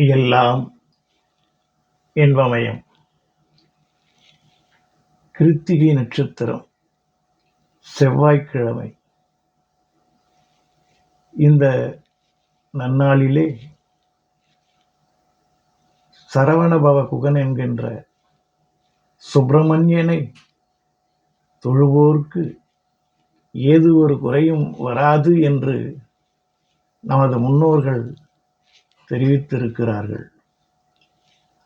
எல்லாம் இன்பமயம். கிருத்திகை நட்சத்திரம் செவ்வாய்க்கிழமை. இந்த நன்னாளிலே சரவணபவ குகன் என்கின்ற சுப்பிரமணியனை தொழுவோர்க்கு ஏது ஒரு குறையும் வராது என்று நமது முன்னோர்கள் தெரிவித்திருக்கிறார்கள்.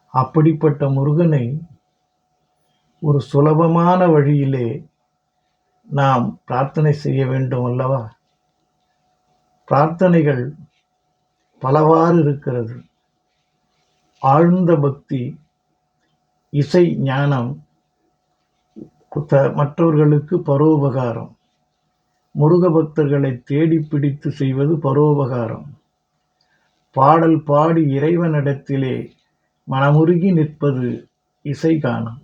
அப்படிப்பட்ட முருகனை ஒரு சுலபமான வழியிலே நாம் பிரார்த்தனை செய்ய வேண்டும் அல்லவா? பிரார்த்தனைகள் பலவாறு இருக்கிறது. ஆழ்ந்த பக்தி இசை ஞானம் மற்றவர்களுக்கு பரோபகாரம். முருக பக்தர்களை தேடி பிடித்து செய்வது பரோபகாரம். பாடல் பாடி இறைவனிடத்திலே மனமுருகி நிற்பது இசைகானம்.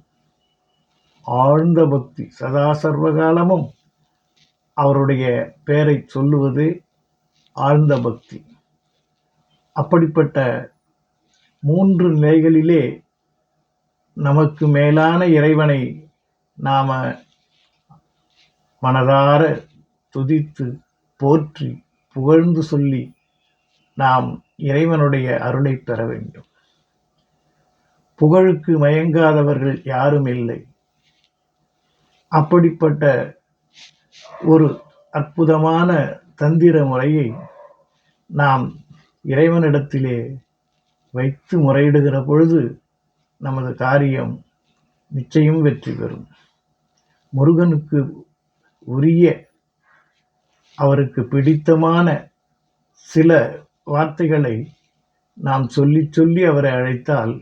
ஆழ்ந்த பக்தி சதா சர்வகாலமும் அவருடைய பெயரை சொல்லுவது ஆழ்ந்த பக்தி. அப்படிப்பட்ட மூன்று நிலைகளிலே நமக்கு மேலான இறைவனை நாம மனதார துதித்து போற்றி புகழ்ந்து சொல்லி நாம் இறைவனுடைய அருளை பெற வேண்டும். புகழுக்கு மயங்காதவர்கள் யாரும் இல்லை. அப்படிப்பட்ட ஒரு அற்புதமான தந்திர முறையை நாம் இறைவனிடத்திலே வைத்து முறையிடுகிற பொழுது நமது காரியம் நிச்சயம் வெற்றி பெறும். முருகனுக்கு உரிய அவருக்கு பிடித்தமான சில வார்த்தைகளை நாம் சொல்லி சொல்லி அவரை அழைத்தால்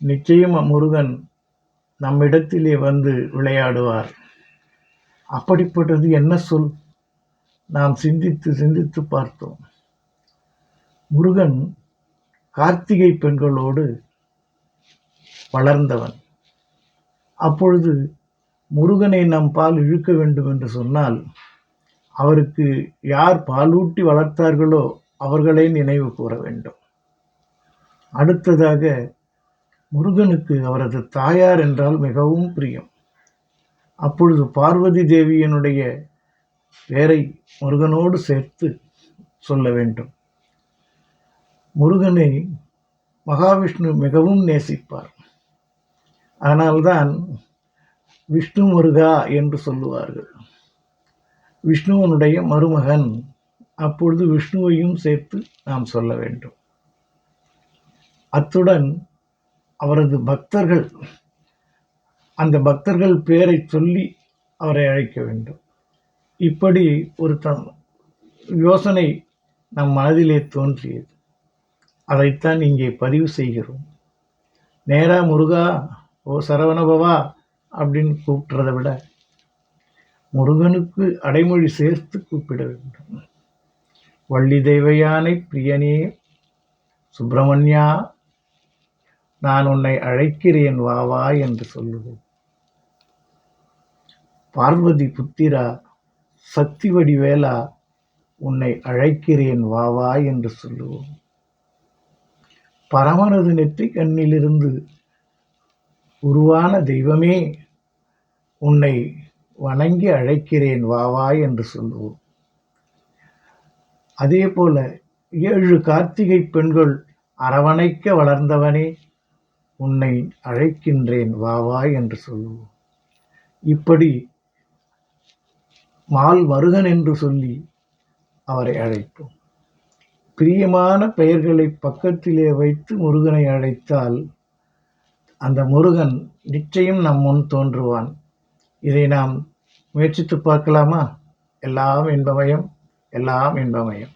நிச்சயம் முருகன் நம்மிடத்திலே வந்து விளையாடுவார். அப்படிப்பட்டது என்ன சொல்? நாம் சிந்தித்து சிந்தித்து பார்த்தோம். முருகன் கார்த்திகை பெண்களோடு வளர்ந்தவன். அப்பொழுது முருகனை நம் பால் இழுக்க வேண்டும் என்று சொன்னால் அவருக்கு யார் பாலூட்டி வளர்த்தார்களோ அவர்களை நினைவு கூற வேண்டும். அடுத்ததாக முருகனுக்கு அவரது தாயார் என்றால் மிகவும் பிரியம். அப்பொழுது பார்வதி தேவியனுடைய பெயரை முருகனோடு சேர்த்து சொல்ல வேண்டும். முருகனை மகாவிஷ்ணு மிகவும் நேசிப்பார். ஆனால்தான் விஷ்ணு முருகா என்று சொல்லுவார்கள். விஷ்ணுவனுடைய மருமகன் அப்பொழுது விஷ்ணுவையும் சேர்த்து நாம் சொல்ல வேண்டும். அத்துடன் அவரது பக்தர்கள் அந்த பக்தர்கள் பெயரை சொல்லி அவரை அழைக்க வேண்டும். இப்படி ஒரு த யோசனை நம் மனதிலே தோன்றியது. அதைத்தான் இங்கே பதிவு செய்கிறோம். நேரா முருகா ஓ சரவணபவா அப்படின்னு கூப்பிடுறதை விட முருகனுக்கு அடைமொழி சேர்த்து கூப்பிட வேண்டும். வள்ளி தெய்வயானை பிரியனே சுப்பிரமணியா நான் உன்னை அழைக்கிறேன் வா வா என்று சொல்லுவோம். பார்வதி புத்திரா சக்தி வடிவேலா உன்னை அழைக்கிறேன் வா வா என்று சொல்லுவோம். பரமனது நெற்றி கண்ணிலிருந்து உருவான தெய்வமே உன்னை வணங்கி அழைக்கிறேன் வா வா என்று சொல்லுவோம். அதே போல ஏழு கார்த்திகை பெண்கள் அரவணைக்க வளர்ந்தவனே உன்னை அழைக்கின்றேன் வா வா என்று சொல்லுவோம். இப்படி மால் மருகன் என்று சொல்லி அவரை அழைப்போம். பிரியமான பெயர்களை பக்கத்திலே வைத்து முருகனை அழைத்தால் அந்த முருகன் நிச்சயம் நம் முன் தோன்றுவான். இதை நாம் முயற்சித்து பார்க்கலாமா? எல்லாம் இன்பமயம். எல்லாம் இன்பமயம்.